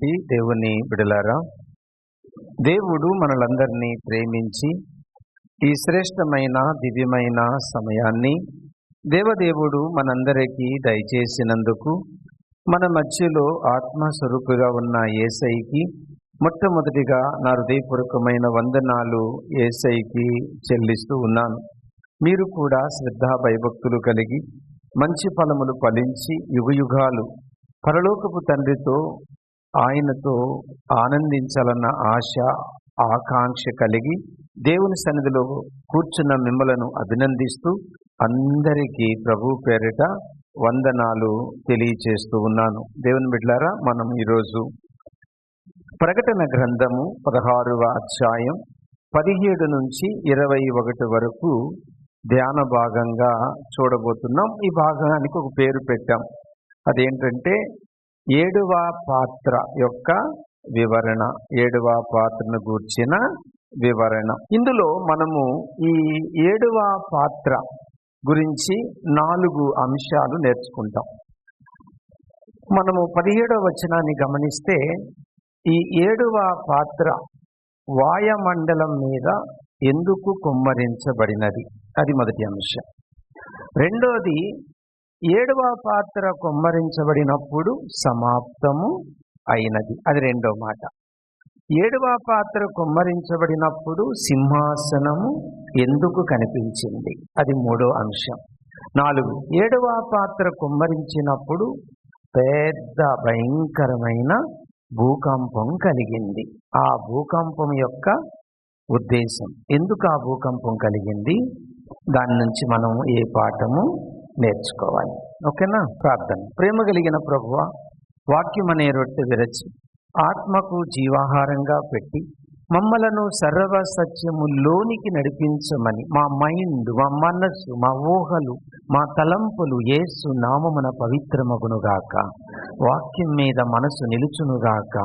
ప్రేమైనటువంటి దేవుని బిడలారా దేవుడు మనలందరినీ ప్రేమించి ఈ శ్రేష్టమైన దివ్యమైన సమయాన్ని దేవదేవుడు మనందరికీ దయచేసినందుకు మన మధ్యలో ఆత్మస్వరూపుగా ఉన్న ఏసైకి మొట్టమొదటిగా నా హృదయపూర్వకమైన వందనాలు ఏసైకి చెల్లిస్తూ ఉన్నాను. మీరు కూడా శ్రద్ధా భయభక్తులు కలిగి మంచి ఫలములు ఫలించి యుగయుగాలు పరలోకపు తండ్రితో ఆయనతో ఆనందించాలన్న ఆశ ఆకాంక్ష కలిగి దేవుని సన్నిధిలో కూర్చున్న మిమ్మలను అభినందిస్తూ అందరికీ ప్రభు పేరిట వందనాలు తెలియచేస్తూ ఉన్నాను. దేవుని బిడ్లారా మనం ఈరోజు ప్రకటన గ్రంథము పదహారవ అధ్యాయం పదిహేడు నుంచి ఇరవై ఒకటి వరకు ధ్యాన భాగంగా చూడబోతున్నాం. ఈ భాగానికి ఒక పేరు పెట్టాం. అదేంటంటే ఏడవ పాత్ర యొక్క వివరణ ఏడవ పాత్రను గూర్చిన వివరణ. ఇందులో మనము ఈ ఏడవ పాత్ర గురించి నాలుగు అంశాలు నేర్చుకుంటాం. మనము పదిహేడవ వచనాన్ని గమనిస్తే ఈ ఏడవ పాత్ర వాయుమండలం మీద ఎందుకు కుమ్మరించబడినది? అది మొదటి అంశం. రెండోది ఏడవ పాత్ర కుమ్మరించబడినప్పుడు సమాప్తము అయినది. అది రెండో మాట. ఏడవ పాత్ర కుమ్మరించబడినప్పుడు సింహాసనము ఎందుకు కనిపించింది? అది మూడో అంశం. నాలుగు. ఏడవ పాత్ర కుమ్మరించినప్పుడు పెద్ద భయంకరమైన భూకంపం కలిగింది. ఆ భూకంపం యొక్క ఉద్దేశం. ఎందుకు ఆ భూకంపం కలిగింది? దాని నుంచి మనం ఏ పాఠము నేర్చుకోవాలి. ఓకేనా? ప్రార్థన. ప్రేమ కలిగిన ప్రభువ వాక్యం అనే రొట్టె విరచి ఆత్మకు జీవాహారంగా పెట్టి మమ్మలను సర్వ సత్యములోనికి నడిపించమని మా మైండ్ మా మనస్సు మా ఊహలు మా తలంపులు ఏసు నామమున పవిత్రమగునుగాక. వాక్యం మీద మనసు నిలుచునుగాక.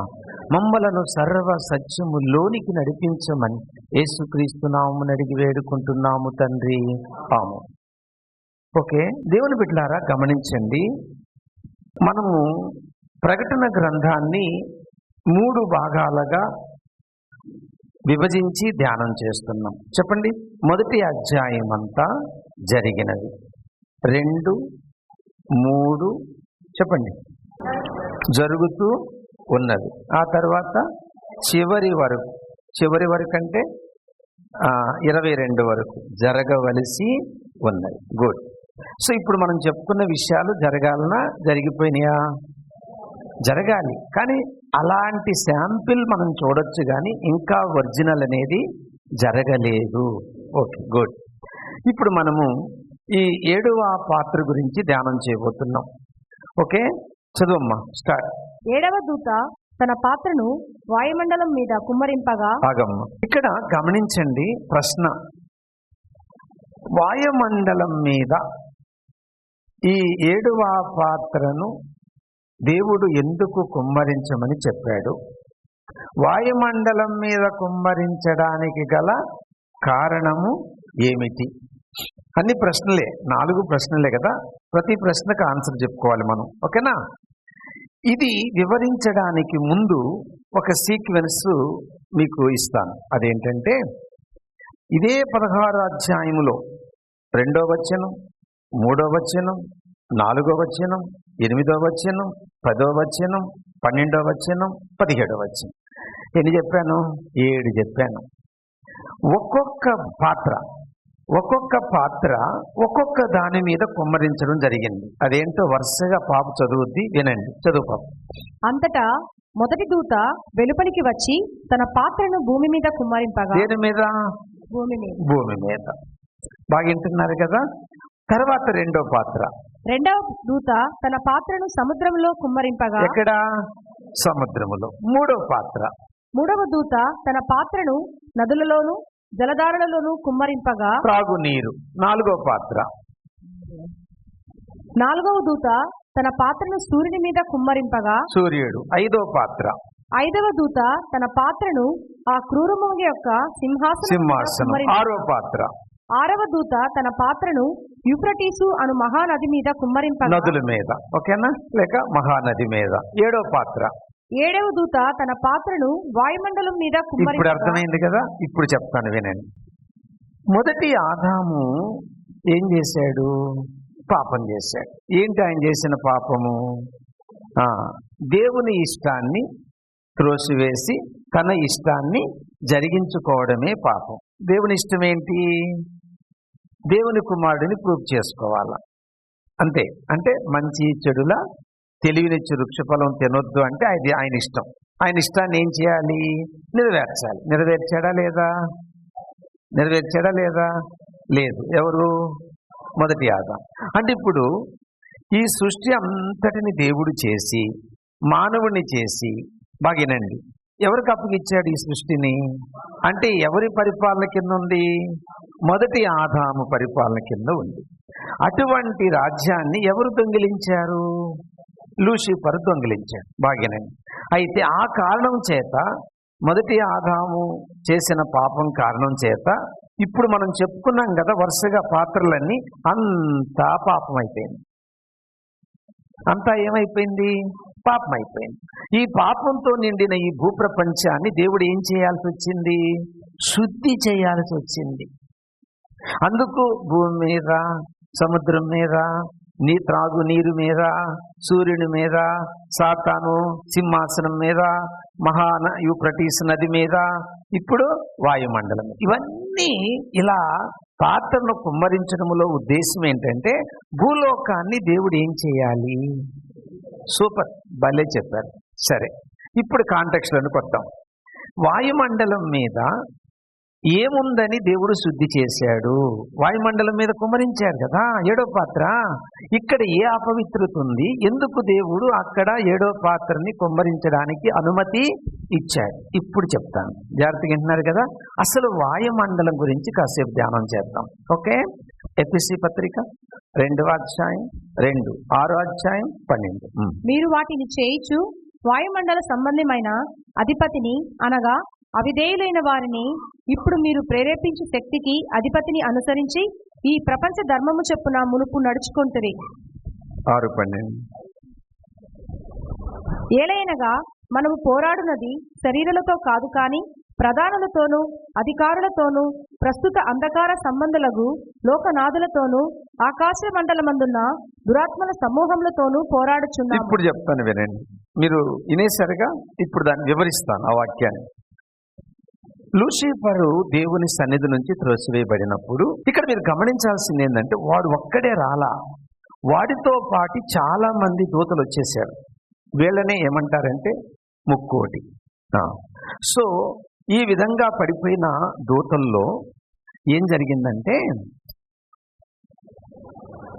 మమ్మలను సర్వ సత్యములోనికి నడిపించమని యేసుక్రీస్తు నామమున అడిగి వేడుకుంటున్నాము తండ్రి. పాము ఓకే. దేవుని బిడ్డలారా గమనించండి. మనము ప్రకటన గ్రంథాన్ని మూడు భాగాలుగా విభజించి ధ్యానం చేస్తున్నాం. చెప్పండి. మొదటి అధ్యాయం అంతా జరిగినది. రెండు మూడు చెప్పండి. జరుగుతూ ఉన్నది. ఆ తర్వాత చివరి వరకు చివరి వరకు అంటే ఇరవై రెండు వరకు జరగవలసి ఉన్నది. గుడ్. సో ఇప్పుడు మనం చెప్పుకున్న విషయాలు జరగాలనా జరిగిపోయినాయా? జరగాలి. కానీ అలాంటి శాంపిల్ మనం చూడొచ్చు కానీ ఇంకా ఒరిజినల్ అనేది జరగలేదు. Okay good. ఇప్పుడు మనము ఈ ఏడవ పాత్ర గురించి ధ్యానం చేయబోతున్నాం. ఓకే చదువమ్మా స్టార్ట్. ఏడవ దూత తన పాత్రను వాయుమండలం మీద కుమ్మరింపగా ఆగమ్మ. ఇక్కడ గమనించండి ప్రశ్న. వాయుమండలం మీద ఈ ఏడవ పాత్రను దేవుడు ఎందుకు కుమ్మరించమని చెప్పాడు? వాయుమండలం మీద కుమ్మరించడానికి గల కారణము ఏమిటి? అన్ని ప్రశ్నలే నాలుగు ప్రశ్నలే కదా? ప్రతి ప్రశ్నకు ఆన్సర్ చెప్పుకోవాలి మనం ఓకేనా? ఇది వివరించడానికి ముందు ఒక సీక్వెన్స్ మీకు ఇస్తాను. అదేంటంటే ఇదే పదహారు అధ్యాయములో రెండో వచనం మూడో వచనం నాలుగో వచనం ఎనిమిదో వచనం పదో వచనం పన్నెండో వచనం పదిహేడో వచనం. ఎన్ని చెప్పాను? ఏడు చెప్పాను. ఒక్కొక్క పాత్ర ఒక్కొక్క పాత్ర ఒక్కొక్క దాని మీద కుమ్మరించడం జరిగింది. అదేంటో వరుసగా పాప చదువుద్ది వినండి చదువు పాప. అంతటా మొదటి దూత వెలుపలికి వచ్చి తన పాత్రను భూమి మీద కుమ్మరింపగా దేని మీద? భూమి మీద. భూమి మీద. బాగా వింటున్నారు కదా? తర్వాత రెండో పాత్ర. రెండవ దూత తన పాత్రను సముద్రంలో కుమ్మరింపగా ఎక్కడ? సముద్రములో. మూడో పాత్ర. మూడవ దూత తన పాత్రను నదులలోను జలధారలలోను కుమ్మరింపగా త్రాగునీరు. నాలుగో పాత్ర. నాలుగవ దూత తన పాత్రను సూర్యుని మీద కుమ్మరింపగా సూర్యుడు. ఐదో పాత్ర. ఐదవ దూత తన పాత్రను ఆ క్రూరమృగ యొక్క సింహాసనం సింహాసనం. ఆరో పాత్ర. ఆరవ దూత తన పాత్రను యూఫ్రటీసు అను మహానది మీద కుమ్మరింపగా నదుల మీద ఓకేనా? లేక మహానది మీద. ఏడో పాత్ర. ఏడవ దూత తన పాత్రను వాయుమండలం మీద ఇప్పుడు అర్థమైంది కదా? ఇప్పుడు చెప్తాను వినండి. మొదటి ఆదాము ఏం చేశాడు? పాపం చేశాడు. ఏంటి ఆయన చేసిన పాపము? ఆ దేవుని ఇష్టాన్ని త్రోసివేసి తన ఇష్టాన్ని జరిగించుకోవడమే పాపం. దేవుని ఇష్టం ఏంటి? దేవుని కుమారుడిని ప్రూవ్ చేసుకోవాలా? అంతే. అంటే మంచి చెడుల? తెలివినిచ్చి వృక్షఫలం తినొద్దు అంటే అది ఆయన ఇష్టం. ఆయన ఇష్టాన్ని ఏం చేయాలి? నెరవేర్చాలి. నెరవేర్చాడా లేదా? నెరవేర్చాడా లేదా? లేదు. ఎవరు? మొదటి ఆదాం. అంటే ఇప్పుడు ఈ సృష్టి అంతటిని దేవుడు చేసి మానవుని చేసి బాగినండి ఎవరికి అప్పగిచ్చాడు ఈ సృష్టిని? అంటే ఎవరి పరిపాలన కింద ఉంది? మొదటి ఆదాము పరిపాలన కింద ఉంది. అటువంటి రాజ్యాన్ని ఎవరు దొంగిలించారు? లూసిఫర్ దొంగిలించాడు బాగినండి అయితే ఆ కారణం చేత మొదటి ఆదాము చేసిన పాపం కారణం చేత ఇప్పుడు మనం చెప్పుకున్నాం కదా వరుసగా పాత్రలన్నీ అంతా పాపం అయిపోయింది. అంతా ఏమైపోయింది? పాపం అయిపోయింది ఈ పాపంతో నిండిన ఈ భూప్రపంచాన్ని దేవుడు ఏం చేయాల్సి వచ్చింది? శుద్ధి చేయాల్సి వచ్చింది. అందుకు భూమి మీద సముద్రం మీద నీ త్రాగు నీరు మీద సూర్యుని మీద సాతాను సింహాసనం మీద మహా యూప్రటీస్ నది మీద ఇప్పుడు వాయుమండలం ఇవన్నీ ఇలా పాత్రను కుమ్మరించడంలో ఉద్దేశం ఏంటంటే భూలోకాన్ని దేవుడు ఏం చేయాలి? సూపర్ భలే చెప్పారు. సరే ఇప్పుడు కాంటెక్స్లను కొట్టాం వాయుమండలం మీద ఏముందని దేవుడు శుద్ధి చేశాడు? వాయుమండలం మీద కుమరించాడు కదా ఏడో పాత్ర. ఇక్కడ ఏ అపవిత్రత ఉంది ఎందుకు దేవుడు అక్కడ ఏడో పాత్రని కుమ్మరించడానికి అనుమతి ఇచ్చాడు? ఇప్పుడు చెప్తాను. జాగ్రత్తగా వింటున్నారు కదా? అసలు వాయుమండలం గురించి కాసేపు ధ్యానం చేద్దాం. ఓకే? ఎపిసి పత్రిక. రెండవ అధ్యాయం రెండు ఆరో అధ్యాయం పన్నెండు. మీరు వాటిని చేయిచు వాయుమండల సంబంధమైన అధిపతిని అనగా అవిధేయులైన వారిని ఇప్పుడు మీరు ప్రేరేపించు శక్తికి అధిపతిని అనుసరించి ఈ ప్రపంచ ధర్మము చొప్పున మునుపు నడుచుకుంటురి. ఆరు పన్నెండు. ఏలైనగా మనము పోరాడునది శరీరులతో కాదు కాని ప్రధానులతోనూ అధికారులతోనూ ప్రస్తుత అంధకార సంబంధులకు లోకనాథులతోనూ ఆకాశ మండలమందున్న దురాత్మల సమూహములతోనూ పోరాడుచున్నాము. ఇప్పుడు చెప్తాను వినండి. మీరు వినేసరిగా ఇప్పుడు దాన్ని వివరిస్తాను ఆ వాక్యాన్ని. లూసిఫరు దేవుని సన్నిధి నుంచి త్రోసివేయబడినప్పుడు ఇక్కడ మీరు గమనించాల్సింది ఏంటంటే వాడు ఒక్కడే రాలా. వాడితో పాటు చాలా మంది దూతలు వచ్చేసారు వీళ్ళనే ఏమంటారంటే ముక్కోటి. సో ఈ విధంగా పడిపోయిన దూతల్లో ఏం జరిగిందంటే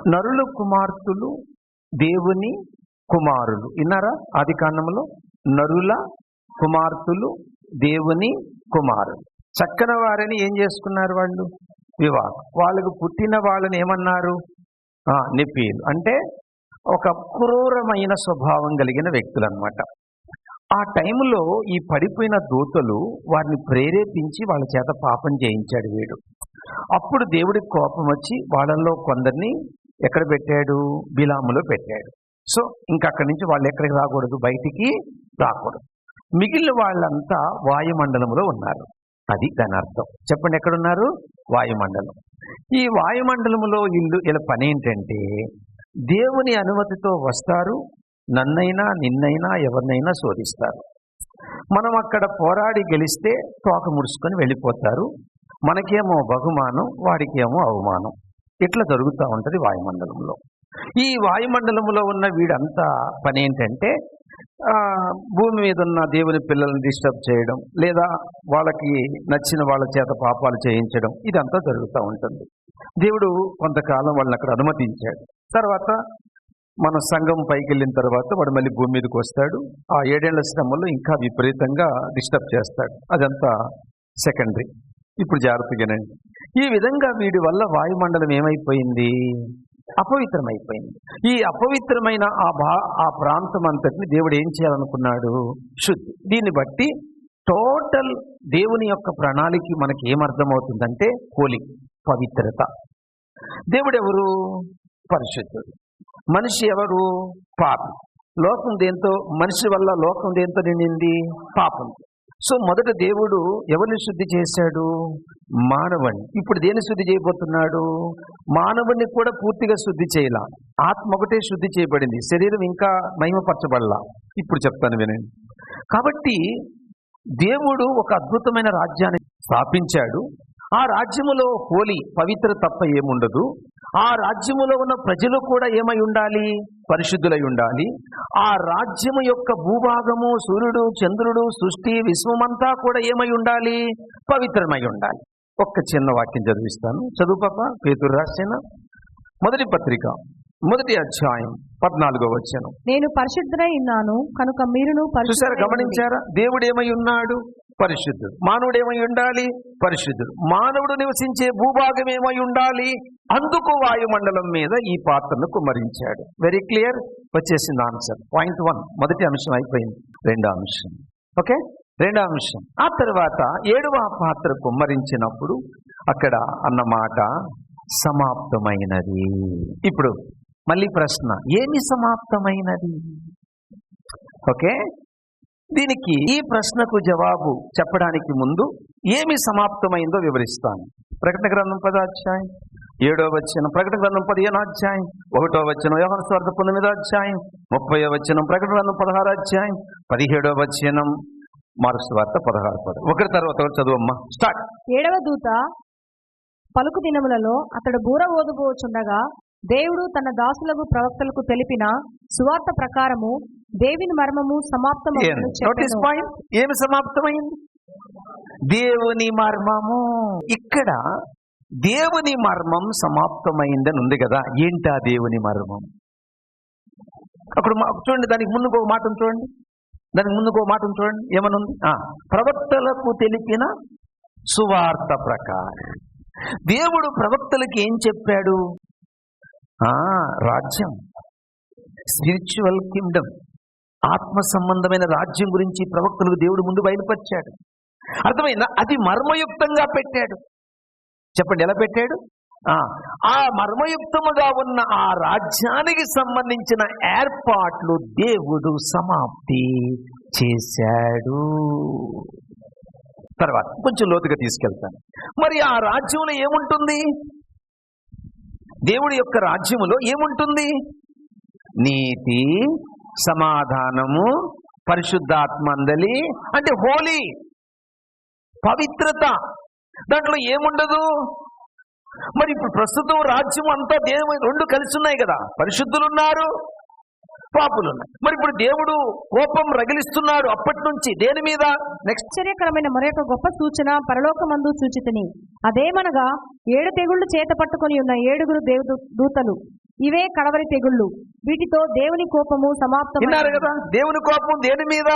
నరుల కుమార్తెలు దేవుని కుమారులు. విన్నారా? ఆది కాండంలో నరుల కుమార్తెలు దేవుని కుమారులు. చక్కన వారిని ఏం చేసుకున్నారు వాళ్ళు? వివాహం. వాళ్ళకు పుట్టిన వాళ్ళని ఏమన్నారు? నిప్పీలు నిపీలు అంటే ఒక క్రూరమైన స్వభావం కలిగిన వ్యక్తులు అనమాట ఆ టైంలో ఈ పడిపోయిన దూతలు వారిని ప్రేరేపించి వాళ్ళ చేత పాపం చేయించాడు వీడు. అప్పుడు దేవుడికి కోపం వచ్చి వాళ్ళల్లో కొందరిని ఎక్కడ పెట్టాడు? బిలాములో పెట్టాడు. సో ఇంకా అక్కడి నుంచి వాళ్ళు ఎక్కడికి రాకూడదు? బయటికి రాకూడదు. మిగిలిన వాళ్ళంతా వాయుమండలంలో ఉన్నారు. అది దాని అర్థం. చెప్పండి ఎక్కడున్నారు? వాయుమండలం. ఈ వాయుమండలంలో ఇల్లు ఇలా పని ఏంటంటే దేవుని అనుమతితో వస్తారు నన్నైనా నిన్నైనా ఎవరినైనా శోధిస్తారు. మనం అక్కడ పోరాడి గెలిస్తే తోక ముడుచుకొని వెళ్ళిపోతారు. మనకేమో బహుమానం వాడికేమో అవమానం. ఇట్లా జరుగుతూ ఉంటుంది వాయుమండలంలో. ఈ వాయుమండలంలో ఉన్న వీడంతా పని ఏంటంటే భూమి మీద ఉన్న దేవుని పిల్లల్ని డిస్టర్బ్ చేయడం లేదా వాళ్ళకి నచ్చిన వాళ్ళ చేత పాపాలు చేయించడం ఇదంతా జరుగుతూ ఉంటుంది. దేవుడు కొంతకాలం వాళ్ళని అక్కడ అనుమతించాడు. తర్వాత మన సంఘం పైకి వెళ్ళిన తర్వాత వాడు మళ్ళీ భూమి మీదకి వస్తాడు. ఆ ఏడేళ్ళ శ్రమలో ఇంకా విపరీతంగా డిస్టర్బ్ చేస్తాడు. అదంతా సెకండరీ. ఇప్పుడు జాగ్రత్తగానండి. ఈ విధంగా వీడి వల్ల వాయుమండలం ఏమైపోయింది? అపవిత్రమైపోయింది. ఈ అపవిత్రమైన ఆ భా ఆ ప్రాంతం అంతటిని దేవుడు ఏం చేయాలనుకున్నాడు? శుద్ధి. దీన్ని బట్టి టోటల్ దేవుని యొక్క ప్రణాళిక మనకి ఏమర్థమవుతుందంటే హోలీ పవిత్రత. దేవుడెవరు? పరిశుద్ధుడు. మనిషి ఎవరు? పాపం. లోకం దేంతో? మనిషి వల్ల లోకం దేంతో నిండింది? పాపం. సో మొదట దేవుడు ఎవరిని శుద్ధి చేశాడు? మానవుణ్ణి. ఇప్పుడు దేని శుద్ధి చేయబోతున్నాడు? మానవుణ్ణి కూడా పూర్తిగా శుద్ధి చేయాల. ఆత్మ ఒకటే శుద్ధి చేయబడింది. శరీరం ఇంకా మహిమపరచబడలా. ఇప్పుడు చెప్తాను వినండి. కాబట్టి దేవుడు ఒక అద్భుతమైన రాజ్యాన్ని స్థాపించాడు. ఆ రాజ్యములో హోలీ పవిత్ర తప్ప ఏముండదు. ఆ రాజ్యములో ఉన్న ప్రజలు కూడా ఏమై ఉండాలి? పరిశుద్ధులై ఉండాలి. ఆ రాజ్యము యొక్క భూభాగము సూర్యుడు చంద్రుడు సృష్టి విశ్వమంతా కూడా ఏమై ఉండాలి? పవిత్రమై ఉండాలి. ఒక్క చిన్న వాక్యం చదివిస్తాను. చదువు పాప పేతురు రాసిన మొదటి పత్రిక మొదటి అధ్యాయం పద్నాలుగో వచ్చాను నేను పరిశుద్ధుడై ఉన్నాను కనుక మీరును చూసారా. గమనించారా? దేవుడు ఏమై ఉన్నాడు? పరిశుద్ధుడు. మానవుడు ఏమై ఉండాలి? పరిశుద్ధుడు. మానవుడు నివసించే భూభాగం ఏమై ఉండాలి? అందుకు వాయుమండలం మీద ఈ పాత్రను కుమ్మరించాడు. వెరీ క్లియర్ వచ్చేసింది ఆన్సర్. పాయింట్ వన్ మొదటి అంశం అయిపోయింది. రెండో అంశం. ఓకే రెండో అంశం. ఆ తర్వాత ఏడవ పాత్ర కుమ్మరించినప్పుడు అక్కడ అన్నమాట సమాప్తమైనది. ఇప్పుడు మళ్ళీ ప్రశ్న. ఏమి సమాప్తమైనది? ఓకే దీనికి ఈ ప్రశ్నకు జవాబు చెప్పడానికి ముందు ఏమి సమాప్తమైందో వివరిస్తాను. ప్రకటన గ్రంథం పదాధ్యాయం ఏడో వచ్చిన ప్రకటన గ్రంథం పదిహేనో అధ్యాయం ఒకటో వచ్చిన యోహన స్వార్థ పంతొమ్మిదో అధ్యాయం ముప్పై వచనం ప్రకటన గ్రంథం పదహారో అధ్యాయం పదిహేడో వచనం మార్క్స్ వార్త పదహారు పద. ఒకటి తర్వాత ఒకటి చదువమ్మా. స్టార్ట్. ఏడవ దూత పలుకు దినములలో అతడు బూర ఓదుబోచుండగా దేవుడు తన దాసులకు ప్రవక్తలకు తెలిపిన సువార్త ప్రకారము దేవుని మర్మము సమాప్తమగును నోటీస్. పాయింట్ ఏమి సమాప్తమైంది? దేవుని మర్మము. ఇక్కడ దేవుని మర్మం సమాప్తమైందని ఉంది కదా. ఏంటా దేవుని మర్మం? అప్పుడు చూడండి దానికి ముందుకు ఒక మాట చూడండి. దానికి ముందుకు ఒక మాట చూడండి. ఏమనుంది? ప్రవక్తలకు తెలిపిన సువార్త ప్రకారం. దేవుడు ప్రవక్తలకు ఏం చెప్పాడు? రాజ్యం స్పిరిచువల్ కింగ్డమ్. ఆత్మ సంబంధమైన రాజ్యం గురించి ప్రవక్తలకు దేవుడు ముందు బయలుపరిచాడు. అర్థమైందా? అది మర్మయుక్తంగా పెట్టాడు. చెప్పండి ఎలా పెట్టాడు? ఆ మర్మయుక్తముగా ఉన్న ఆ రాజ్యానికి సంబంధించిన ఏర్పాట్లు దేవుడు సమాప్తి చేశాడు. తర్వాత కొంచెం లోతుగా తీసుకెళ్తాను. మరి ఆ రాజ్యంలో ఏముంటుంది? దేవుడి యొక్క రాజ్యములో ఏముంటుంది? నీతి సమాధానము పరిశుద్ధాత్మందలి అంటే హోలీ పవిత్రత. దాంట్లో ఏముండదు? మరి ఇప్పుడు ప్రస్తుతం రాజ్యం అంతా దేవుని రెండు కలిసి ఉన్నాయి కదా. పరిశుద్ధులు ఉన్నారు పాపులు ఉన్నాయి మరి ఇప్పుడు దేవుడు కోపం రగిలిస్తున్నాడు అప్పటి నుంచి దేని మీద? నెక్స్ట్ ఆశ్చర్యకరమైన మరొక గొప్ప సూచన పరలోకమందు సూచితిని. అదేమనగా ఏడు తెగుళ్ళు చేత పట్టుకొని ఉన్న ఏడుగురు దేవు దూతలు ఇవే కడవరి తెగుళ్ళు. వీటితో దేవుని కోపము సమాప్తం విన్నారు కదా? దేవుని కోపం దేని మీద?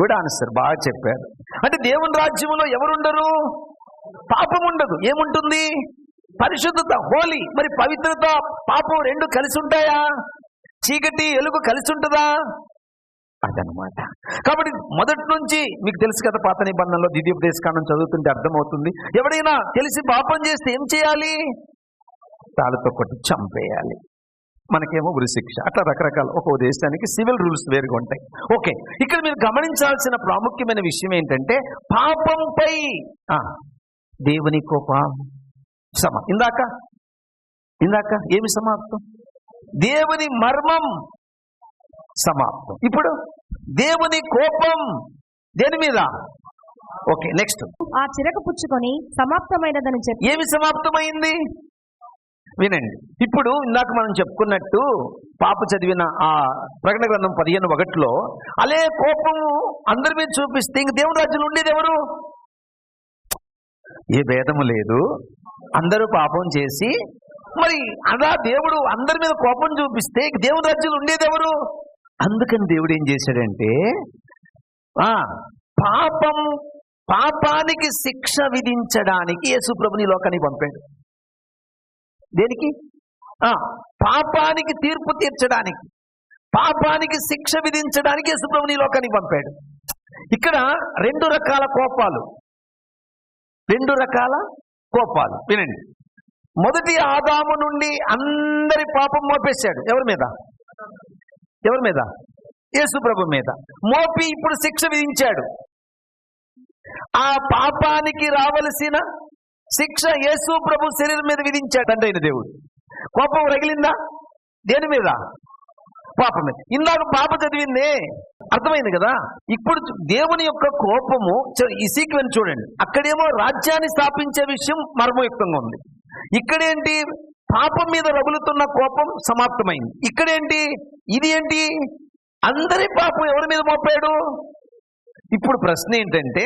గుడ్ ఆన్సర్ బాగా చెప్పారు. అంటే దేవుని రాజ్యంలో ఎవరుండరు? పాపం ఉండదు. ఏముంటుంది? పరిశుద్ధత హోలీ. మరి పవిత్రత పాపం రెండు కలిసి ఉంటాయా చీకటి ఎలుగు కలిసి ఉంటుందా అదనమాట. కాబట్టి మొదటి నుంచి మీకు తెలుసు కదా పాత నిబంధనలో దివ్యోపదేశకాండం చదువుతుంటే అర్థమవుతుంది. ఎవడైనా తెలిసి పాపం చేస్తే ఏం చేయాలి? తాళతో కొట్టి చంపేయాలి. మనకేమో ఉరిశిక్ష అట్లా రకరకాల ఒక దేశానికి సివిల్ రూల్స్ వేరుగా ఉంటాయి. ఓకే ఇక్కడ మీరు గమనించాల్సిన ప్రాముఖ్యమైన విషయం ఏంటంటే పాపంపై. దేవుని కోపం. సమ ఇందాక? ఇందాక ఏమి సమాప్తం? దేవుని మర్మం సమాప్తం. ఇప్పుడు దేవుని కోపం దేని మీద? Okay next. ఆ చిరక పుచ్చుకొని సమాప్తమైనదని చెప్పి ఏమి సమాప్తమైంది? వినండి. ఇప్పుడు ఇందాక మనం చెప్పుకున్నట్టు పాప చదివిన ఆ ప్రకటన గ్రంథం పదిహేను ఒకటిలో అలే కోపము అందరి మీద చూపిస్తే ఇంక దేవుడు రాజ్యంలో ఉండేది ఎవరు? ఏ భేదము లేదు. అందరూ పాపం చేసి మరి అలా దేవుడు అందరి మీద కోపం చూపిస్తే ఇంక దేవుని రాజ్యంలో ఉండేది ఎవరు? అందుకని దేవుడు ఏం చేశాడంటే ఆ పాపం పాపానికి శిక్ష విధించడానికి యేసుప్రభుని ఈ లోకానికి పంపాడు. దేనికి? ఆ పాపానికి తీర్పు తీర్చడానికి. పాపానికి శిక్ష విధించడానికి యేసుప్రభుని ఈ లోకానికి పంపాడు. ఇక్కడ రెండు రకాల కోపాలు. రెండు రకాల కోపాలు. వినండి. మొదటి ఆదాము నుండి అందరి పాపం మోపేశాడు. ఎవరి మీద? ఎవరి మీద? యేసుప్రభు మీద. మోపి ఇప్పుడు శిక్ష విధించాడు. ఆ పాపానికి రావలసిన శిక్ష యేసు ప్రభు శరీరం మీద విధించాడు. తండ్రి అయిన దేవుడు. కోపం రగిలిందా? దేని మీద? పాపం ఇందాక పాప చదివిందే. అర్థమైంది కదా? ఇప్పుడు దేవుని యొక్క కోపము చ- ఈ సీక్వెన్స్ చూడండి. అక్కడేమో రాజ్యాన్ని స్థాపించే విషయం మర్మయుక్తంగా ఉంది. ఇక్కడేంటి? పాపం మీద రగులుతున్న కోపం సమాప్తమైంది. ఇక్కడేంటి? ఇది ఏంటి? అందరి పాపం ఎవరి మీద మోపాడు? ఇప్పుడు ప్రశ్న ఏంటంటే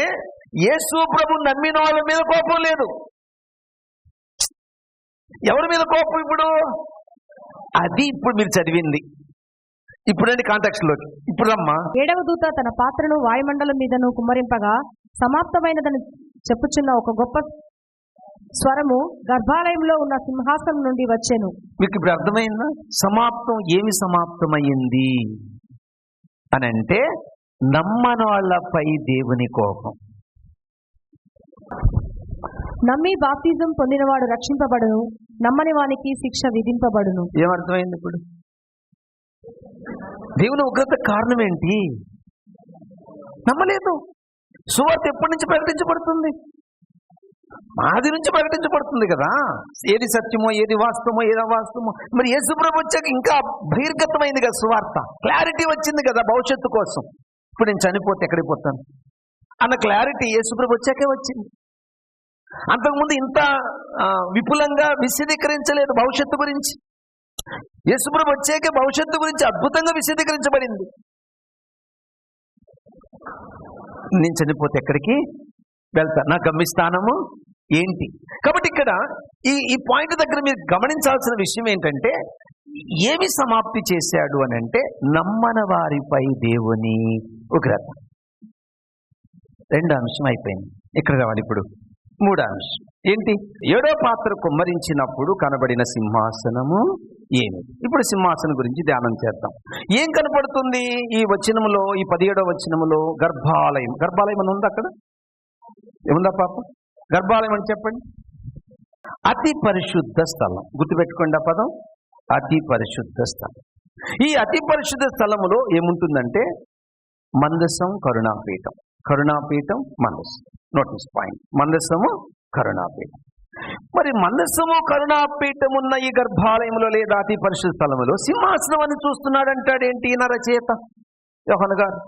యేసు ప్రభు నమ్మిన వాళ్ళ మీద కోపం లేదు. ఎవరి మీద కోపం ఇప్పుడు? అది ఇప్పుడు మీరు చదివింది. ఇప్పుడండి కాంటాక్ట్లోకి? ఇప్పుడు రమ్మా. ఏడవ దూత తన పాత్రను వాయుమండలం మీదను కుమ్మరింపగా సమాప్తమైనదని చెప్పుచున్న ఒక గొప్ప స్వరము గర్భాలయంలో ఉన్న సింహాసనం నుండి వచ్చెను. మీకు ఇప్పుడు అర్థమైందా? సమాప్తం ఏమి సమాప్తమైంది? అని అంటే నమ్మని వాళ్ళపై దేవుని కోపం. నమ్మి బాప్తిజం పొందినవాడు రక్షింపబడును నమ్మని వానికి శిక్ష విధింపబడును. ఏమర్థమైంది ఇప్పుడు? దేవుని ఉగ్రత కారణం ఏంటి? నమ్మలేదు. సువార్త ఎప్పటి నుంచి ప్రకటించబడుతుంది? ఆది నుంచి ప్రకటించబడుతుంది కదా. ఏది సత్యమో ఏది వాస్తవమో ఏది అవాస్తవమో. మరి యేసుప్రభు వచ్చాక ఇంకా బహిర్గతమైంది కదా సువార్త. క్లారిటీ వచ్చింది కదా భవిష్యత్తు కోసం. ఇప్పుడు నేను చనిపోతే ఎక్కడికి పోతాను? అన్న క్లారిటీ యేసుప్రభు వచ్చాకే వచ్చింది. అంతకుముందు ఇంత విపులంగా విశదీకరించలేదు భవిష్యత్తు గురించి. యశుప్రభు వచ్చాక భవిష్యత్తు గురించి అద్భుతంగా విశదీకరించబడింది. నేను చనిపోతే ఎక్కడికి? వెళ్తా. నా గమ్యస్థానము ఏంటి? కాబట్టి ఇక్కడ ఈ ఈ పాయింట్ దగ్గర మీరు గమనించాల్సిన విషయం ఏంటంటే ఏమి సమాప్తి చేశాడు అని అంటే నమ్మన వారిపై దేవుని ఉగ్రత. రెండు అంశం అయిపోయింది. ఇక్కడ రావాలి ఇప్పుడు. మూడు అంశం ఏంటి? ఏడో పాత్ర కుమ్మరించినప్పుడు కనబడిన సింహాసనము ఏమి? ఇప్పుడు సింహాసనం గురించి ధ్యానం చేద్దాం. ఏం కనపడుతుంది? ఈ వచనములో ఈ పదిహేడో వచనములో గర్భాలయం. గర్భాలయం అని ఉంది అక్కడ? ఏముందా పాప? గర్భాలయం అని చెప్పండి. అతి పరిశుద్ధ స్థలం. గుర్తుపెట్టుకోండి ఆ పదం. అతి పరిశుద్ధ స్థలం. ఈ అతి పరిశుద్ధ స్థలములో ఏముంటుందంటే? మందసం కరుణాపీఠం. కరుణాపీఠం మందసం. నోటీస్ పాయింట్ మందసము కరుణాపీఠం మరి మందసము కరుణాపీఠం ఉన్న ఈ గర్భాలయంలో లేదా అతి పరిశుద్ధ స్థలములో సింహాసనం అని చూస్తున్నాడంటాడేంటి ఈయన రచయిత యోహన్ గారు.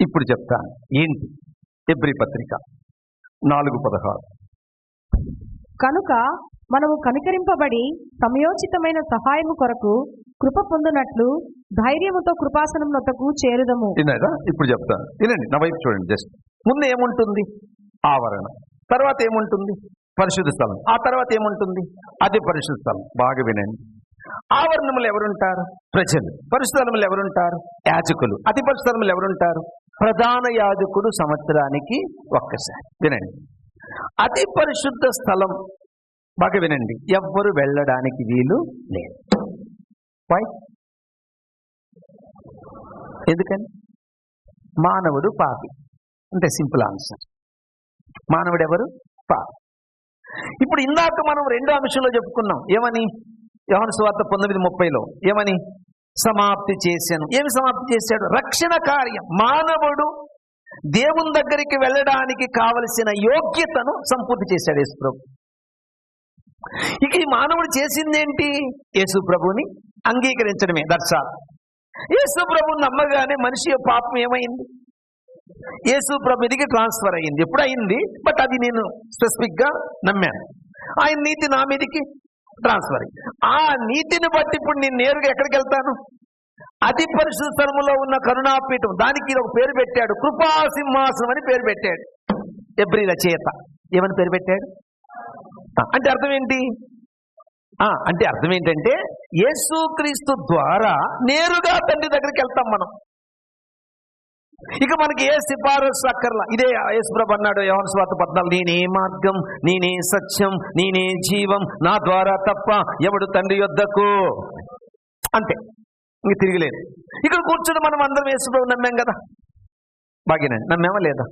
ఇప్పుడు చెప్తాను ఏంటి? ఎబ్రి పత్రిక నాలుగు పదహారు. కనుక మనము కనికరింపబడి సమయోచితమైన సహాయము కొరకు కృప పొందునట్లు ధైర్యముతో కృపాసనం నొద్దకు చేరుదము ఇప్పుడు చెప్తాను వినండి నా వైపు చూడండి. జస్ట్ ముందు ఏముంటుంది? ఆవరణ. తర్వాత ఏముంటుంది? పరిశుద్ధ స్థలం. ఆ తర్వాత ఏముంటుంది? అది పరిశుద్ధ స్థలం. బాగా వినండి. ఆవరణములు ఎవరుంటారు? ప్రజలు. పరిశుధనములు ఎవరుంటారు? యాజకులు. అతి పరిశుధనములు ఎవరుంటారు? ప్రధాన యాజకుడు సంవత్సరానికి ఒక్కసారి. వినండి. అతి పరిశుద్ధ స్థలం. బాగా వినండి. ఎవ్వరు వెళ్ళడానికి వీలు లేదు. వై ఎందుకని? మానవుడు పాపి. అంటే సింపుల్ ఆన్సర్. మానవుడు ఎవరు పాప ఇప్పుడు ఇందాక మనం రెండో అంశంలో చెప్పుకున్నాం. ఏమని? యోహన స్వార్థ పంతొమ్మిది ముప్పైలో. ఏమని? సమాప్తి చేశాను. ఏమి సమాప్తి చేశాడు? రక్షణ కార్యం. మానవుడు దేవుని దగ్గరికి వెళ్ళడానికి కావలసిన యోగ్యతను సంపూర్తి చేశాడు యేసు ప్రభు ఇక ఈ మానవుడు చేసిందేంటి? యేసు ప్రభుని అంగీకరించడమే. దర్శ యేసు ప్రభుని నమ్మగానే మనిషి పాపం ఏమైంది? యేసు ప్రభు ట్రాన్స్ఫర్ అయ్యింది. ఎప్పుడు అయింది బట్ అది నేను స్పెసిఫిక్గా నమ్మాను. ఆయన నీతి నా మీదకి ట్రాన్స్ఫర్ అయ్యింది. ఆ నీతిని బట్టి ఇప్పుడు నేను నేరుగా ఎక్కడికి వెళ్తాను? అతి పరిశుద్ధ స్థలములో ఉన్న కరుణాపీఠం దానికి ఒక పేరు పెట్టాడు. కృపా సింహాసనం అని పేరు పెట్టాడు. ఎబ్రి రచయిత. ఏమని పేరు పెట్టాడు? అంటే అర్థం ఏంటి? అంటే అర్థం ఏంటంటే యేసుక్రీస్తు ద్వారా నేరుగా తండ్రి దగ్గరికి వెళ్తాం మనం. ఇక మనకి ఏ సిఫారసు అక్కర్లా. ఇదే యేసుప్రభు అన్నాడు యోహాను స్వాత పద్నాలుగు నేనే మార్గం నేనే సత్యం నేనే జీవం నా ద్వారా తప్ప ఎవడు తండ్రి యొద్దకు అంతే. ఇంక తిరిగిలేదు ఇక్కడ కూర్చుని మనం అందరం యేసుప్రభు నమ్మాం కదా. బాగానే నమ్మేమా లేదా?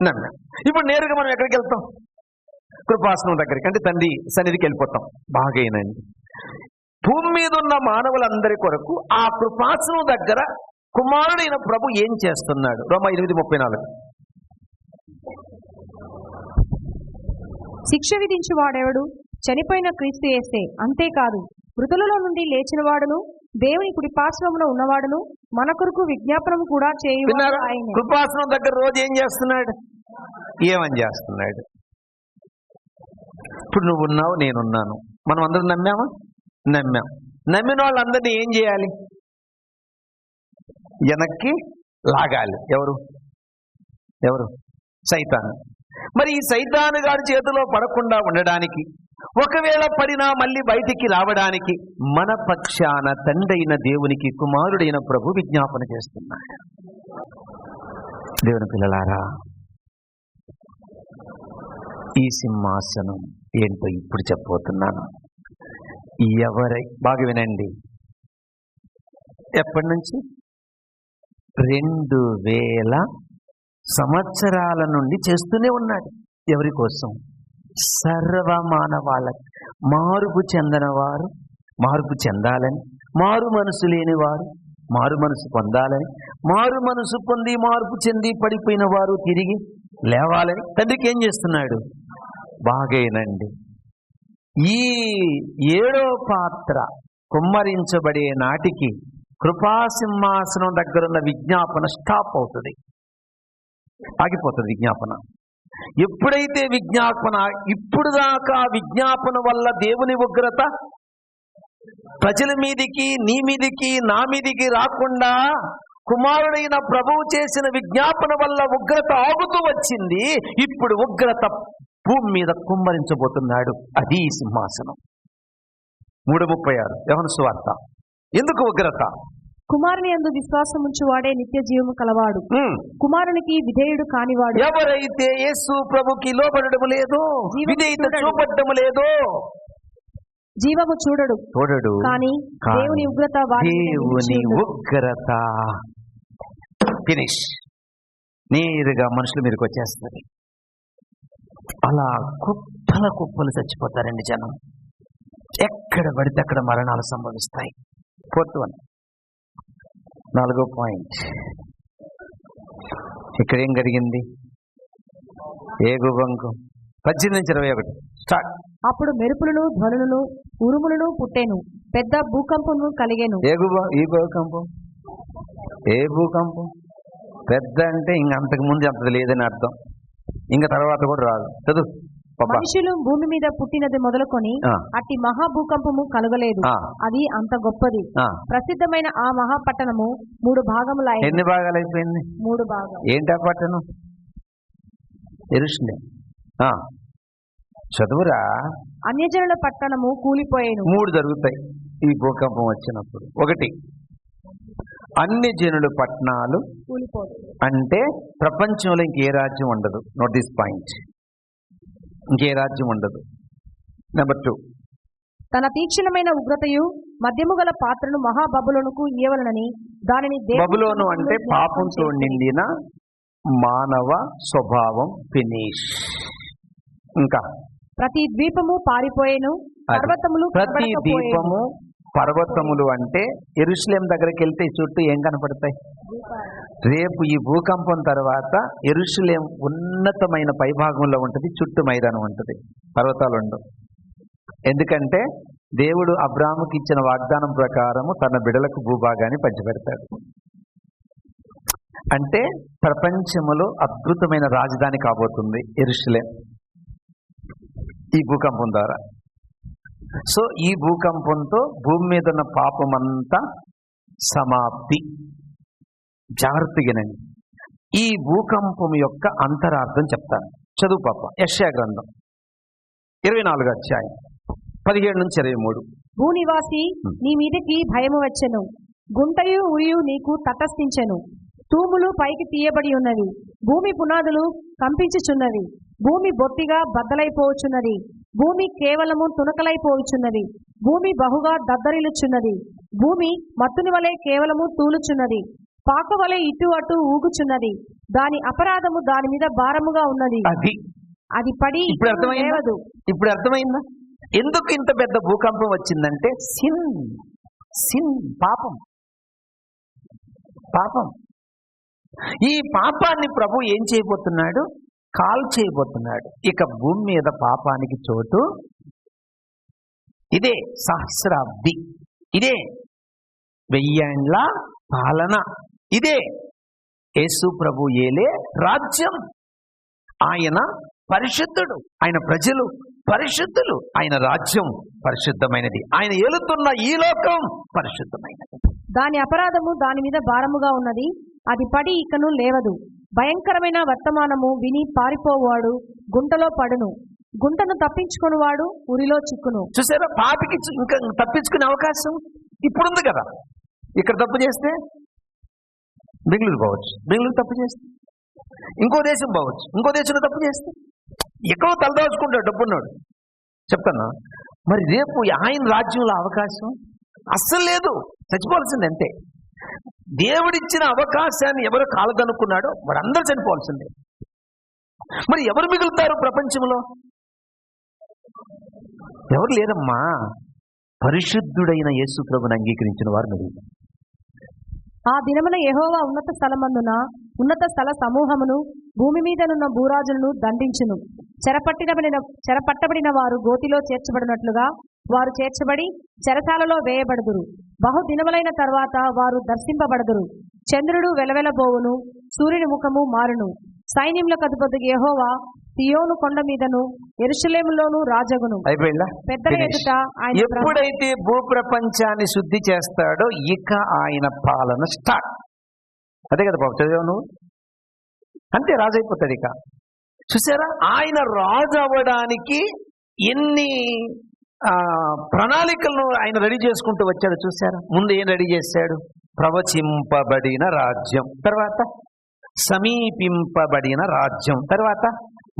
నమ్మా. ఇప్పుడు నేరుగా మనం ఎక్కడికి వెళ్తాం? కృపాసనం దగ్గరికి అంటే తండ్రి సన్నిధికి వెళ్ళిపోతాం. బాగేనండి భూమి మీద ఉన్న మానవులందరి కొరకు ఆ కృపాసనం దగ్గర కుమారుడైన ప్రభు ఏం చేస్తున్నాడు? రోమ ఎనిమిది ముప్పై నాలుగు. శిక్ష విధించు వాడెవడు? చనిపోయిన క్రీస్తు యేసే. అంతేకాదు మృతులలో నుండి లేచిన వాడును దేవుని కుడి ఉన్నవాడును మన కొరకు విజ్ఞాపనం కూడా కృపాసనం దగ్గర రోజు ఏం చేస్తున్నాడు? ఏమని చేస్తున్నాడు? ఇప్పుడు నువ్వు ఉన్నావు నేనున్నాను. మనం అందరం నమ్మామా? నమ్మాం. నమ్మిన వాళ్ళందరినీ ఏం చేయాలి? వెనక్కి లాగాలి. ఎవరు? ఎవరు? సైతాను. మరి ఈ సైతాను గారి చేతిలో పడకుండా ఉండడానికి ఒకవేళ పడినా మళ్ళీ బయటికి రావడానికి మన పక్షాన తండ్రైన దేవునికి కుమారుడైన ప్రభు విజ్ఞాపన చేస్తున్నాడు. దేవుని పిల్లలారా ఈ సింహాసనం ఏంటో ఇప్పుడు చెప్పబోతున్నాను. ఎవరై బాగా వినండి. ఎప్పటి నుంచి? రెండు వేల సంవత్సరాల నుండి చేస్తూనే ఉన్నాడు. ఎవరి కోసం? సర్వమానవాళ్ళ మార్పు చెందనవారు మార్పు చెందాలని. మారు మనసు లేనివారు మారు మనసు పొందాలని. మారు మనసు పొంది మార్పు చెంది పడిపోయిన వారు తిరిగి లేవాలని. తండ్రికి ఏం చేస్తున్నాడు? బాగేనండి. ఈ ఏడో పాత్ర కుమ్మరించబడే నాటికి కృపాసింహాసనం దగ్గరున్న విజ్ఞాపన స్టాప్ అవుతుంది. ఆగిపోతుంది విజ్ఞాపన. ఎప్పుడైతే విజ్ఞాపన ఇప్పుడు దాకా విజ్ఞాపన వల్ల దేవుని ఉగ్రత ప్రజల మీదికి నీ మీదికి నా మీదికి రాకుండా కుమారుడైన ప్రభువు చేసిన విజ్ఞాపన వల్ల ఉగ్రత ఆగుతూ వచ్చింది. ఇప్పుడు ఉగ్రత భూమి మీద కుమ్మరించబోతున్నాడు అది సింహాసనం. మూడు ముప్పై ఆరు. యవన సువార్త. ఎందుకు ఉగ్రత? కుమారుని యందు విశ్వాసం ఉంచువాడే నిత్య జీవము కలవాడు. కుమారునికి విధేయుడు కానివాడు. ఎవరైతే యేసు ప్రభుకి లోబడము లేదో విధేయత చూపడము లేదో జీవము చూడడు. చూడడు. కానీ దేవుని ఉగ్రత దేవుని. ఉగ్రత. ఫినిష్ నేరుగా మనుషుల మీదకి వచ్చేస్తుంది. అలా కుప్పల కుప్పలు చచ్చిపోతారండి జనం. ఎక్కడ పడితే అక్కడ మరణాలు సంభవిస్తాయి. Fourth one. నాలుగో పాయింట్. ఇక్కడ ఏం జరిగింది ఏ గుబంకు పద్దెనిమిది నుంచి ఇరవై ఒకటి. స్టార్ట్. అప్పుడు మెరుపులను ధ్వనులను ఉరుములను పుట్టెను. పెద్ద భూకంపము కలిగెను. ఏ ఈ భూకంపం? ఏ భూకంపం? పెద్ద అంటే ఇంక అంతకు ముందు అంత లేదని అర్థం. ఇంకా తర్వాత కూడా రాదు. చదువు. మనుషులు భూమి మీద పుట్టినది మొదలుకొని అట్టి మహా భూకంపము కలగలేదు అది అంత గొప్పది. ప్రసిద్ధమైన ఆ మహాపట్టణము మూడు భాగములైన ఎన్ని భాగాలు అయిపోయింది? మూడు భాగం ఏంటి ఆ పట్టణం? ఎరుషులే చదువురా. అన్యజనుల పట్టణము కూలిపోయేను. మూడు జరుగుతాయి ఈ భూకంపం వచ్చినప్పుడు. ఒకటి అన్ని జనుల పట్టణాలు అంటే ప్రపంచంలో ఇంకే రాజ్యం ఉండదు. నోట్ దిస్ పాయింట్ ఇంకే రాజ్యం ఉండదు నెంబర్ టూ తన తీక్షణమైన ఉగ్రతయు మద్యము గల పాత్రను మహాబబులోనుకు ఇయ్యవలనని దానిని బబులోను అంటే పాపంతో నిండిన మానవ స్వభావం ఫినిష్ ఇంకా ప్రతి ద్వీపము పారిపోయేను. పర్వతములు ప్రతి కనబడకపోయేను. పర్వతములు అంటే ఎరుశ్లేం దగ్గరికి వెళ్తే ఈ చుట్టూ ఏం కనపడతాయి? రేపు ఈ భూకంపం తర్వాత ఎరుషలేం ఉన్నతమైన పైభాగంలో ఉంటుంది చుట్టూ మైదానం ఉంటుంది పర్వతాలు ఉండవు. ఎందుకంటే దేవుడు అబ్రాముకి ఇచ్చిన వాగ్దానం ప్రకారము తన బిడలకు భూభాగాన్ని పంచిపెడతాడు. అంటే ప్రపంచములో అద్భుతమైన రాజధాని కాబోతుంది ఎరుశ్లేం ఈ భూకంపం ద్వారా. సో ఈ భూకంపంతో భూమి మీద ఉన్న పాపం అంతా సమాప్తి. జాగ్రత్తగానండి. ఈ భూకంపం యొక్క అంతరార్థం చెప్తాను. చదువు పాప. యశ్యా గ్రంథం. ఇరవై నాలుగు అధ్యాయం. పదిహేడు నుంచి ఇరవై మూడు. భూనివాసి నీ మీదకి భయము వచ్చెను. గుంటయు ఉరియు నీకు తటస్థించెను. తూములు పైకి తీయబడి ఉన్నవి. భూమి పునాదులు కంపించుచున్నవి. భూమి బొత్తిగా బద్దలైపోవచ్చున్నది భూమి కేవలము తునకలైపోవచ్చున్నది భూమి బహుగా దద్దరిల్లుచున్నది. భూమి మత్తుని వలె కేవలము తూలుచున్నది. పాక వలె ఇటు అటు ఊగుచున్నది. దాని అపరాధము దాని మీద భారముగా ఉన్నది. అది. అది పడి ఇప్పుడు అర్థమైందా ఇప్పుడు అర్థమైందా ఎందుకు ఇంత పెద్ద భూకంపం వచ్చిందంటే సిన్ సిన్ పాపం. పాపం. ఈ పాపాన్ని ప్రభు ఏం చేయబోతున్నాడు? కాల్ చేయబోతున్నాడు. ఇక భూమి మీద పాపానికి చోటు ఇదే సహస్రాబ్ది. ఇదే వెయ్యేండ్ల పాలన. ఇదే యేసు ప్రభు ఏలే రాజ్యం. ఆయన పరిశుద్ధుడు ఆయన ప్రజలు పరిశుద్ధులు ఆయన రాజ్యం పరిశుద్ధమైనది. ఆయన ఏలుతున్న ఈ లోకం పరిశుద్ధమైనది. దాని అపరాధము దాని మీద భారముగా ఉన్నది. అది పడి ఇకను లేవదు. భయంకరమైన వర్తమానము విని పారిపోవాడు గుంటలో పడును. గుంటను తప్పించుకొనువాడు ఉరిలో చిక్కును. చూసారా? పాపికి ఇంకా తప్పించుకునే అవకాశం ఇప్పుడుంది కదా. ఇక్కడ తప్పు చేస్తే బెంగళూరు పోవచ్చు. బెంగళూరు తప్పు చేస్తే ఇంకో దేశం పోవచ్చు. ఇంకో దేశంలో తప్పు చేస్తే ఎక్కువ తలదాచుకుంటాడు డబ్బున్నాడు. చెప్తాను మరి రేపు ఆయన రాజ్యంలో అవకాశం అస్సలు లేదు. చచ్చిపోవాల్సింది అంతే. దేవుడిచ్చిన అవకాశాన్ని ఎవరు కాలదనుకున్నాడో వారందరూ చనిపోవాల్సిందే. మరి ఎవరు మిగులుతారు ప్రపంచంలో? ఎవరు లేరమ్మా? పరిశుద్ధుడైన యేసు ప్రభుని అంగీకరించిన వారు మిగులుతారు. ఆ దినమున యహోవా ఉన్నత స్థలమందున ఉన్నత స్థల సమూహమును భూమి మీదనున్న భూరాజులను దండించును. చెరపట్టినబడిన చెరపట్టబడిన వారు గోతిలో చేర్చబడినట్లుగా వారు చేర్చబడి చెరసాలలో వేయబడుదురు. బహు దినములైన తర్వాత వారు దర్శింపబడదురు. చంద్రుడు వెలవెలబోవును సూర్యుని ముఖము మారును. సైన్యములకు అధిపతి యహోవా సియోను కొండ మీదను ఎరుషలేములోను రాజగును. అయిపోయిందా? పెద్దల Finish. ఎదుట ఆయన ఎప్పుడైతే భూప్రపంచాన్ని శుద్ధి చేస్తాడో ఇక ఆయన పాలన స్టార్ట్. అదే కదా బాబు చదివావు నువ్వు? అంతే రాజు అయిపోతాడు ఇక. చూసారా? ఆయన రాజు అవ్వడానికి ఎన్ని ఆ, ప్రణాళికలను ఆయన రెడీ చేసుకుంటూ వచ్చాడు చూసారా? ముందు ఏం రెడీ చేశాడు? ప్రవచింపబడిన రాజ్యం. తర్వాత సమీపింపబడిన రాజ్యం. తర్వాత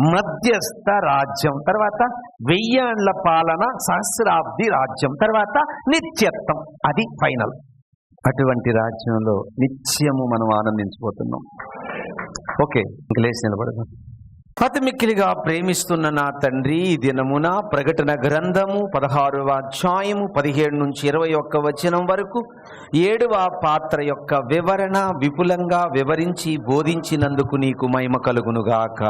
మధ్యస్థ రాజ్యం. తర్వాత వెయ్యేళ్ళ పాలన సహస్రాబ్ది రాజ్యం. తర్వాత నిత్యత్వం. అది ఫైనల్. అటువంటి రాజ్యంలో నిత్యము మనం ఆనందించబోతున్నాం ఓకే ఇంక లేచి నిలబడదాం. అతిమిక్కిలిగా ప్రేమిస్తున్న నా తండ్రి ఈ దినమున ప్రకటన గ్రంథము పదహారవ అధ్యాయము పదిహేడు నుంచి ఇరవై ఒక్క వచనం వరకు ఏడవ పాత్ర యొక్క వివరణ విపులంగా వివరించి బోధించినందుకు నీకు మహిమ కలుగునుగాక.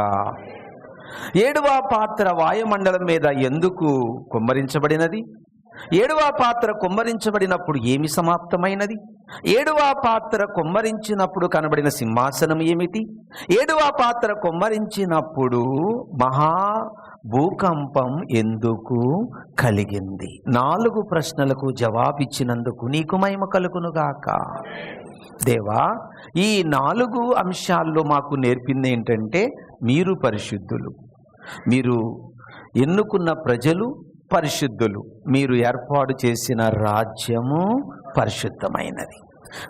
ఏడవ పాత్ర వాయుమండలం మీద ఎందుకు కుమ్మరించబడినది? ఏడవ పాత్ర కుమ్మరించబడినప్పుడు ఏమి సమాప్తమైనది? ఏడవ పాత్ర కుమ్మరించినప్పుడు కనబడిన సింహాసనం ఏమిటి? ఏడవ పాత్ర కుమ్మరించినప్పుడు మహా భూకంపం ఎందుకు కలిగింది? నాలుగు ప్రశ్నలకు జవాబిచ్చినందుకు నీకు మహిమ కలుగునుగాక దేవా ఈ నాలుగు అంశాల్లో మాకు నేర్పింది ఏంటంటే మీరు పరిశుద్ధులు. మీరు ఎన్నుకున్న ప్రజలు పరిశుద్ధులు. మీరు ఏర్పాటు చేసిన రాజ్యము పరిశుద్ధమైనది.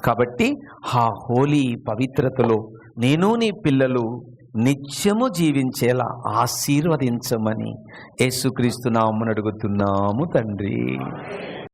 కాబట్టి ఆ హోలీ పవిత్రతలో నేను నీ పిల్లలు నిత్యము జీవించేలా ఆశీర్వదించమని యేసుక్రీస్తు నామమును అడుగుతున్నాము తండ్రి.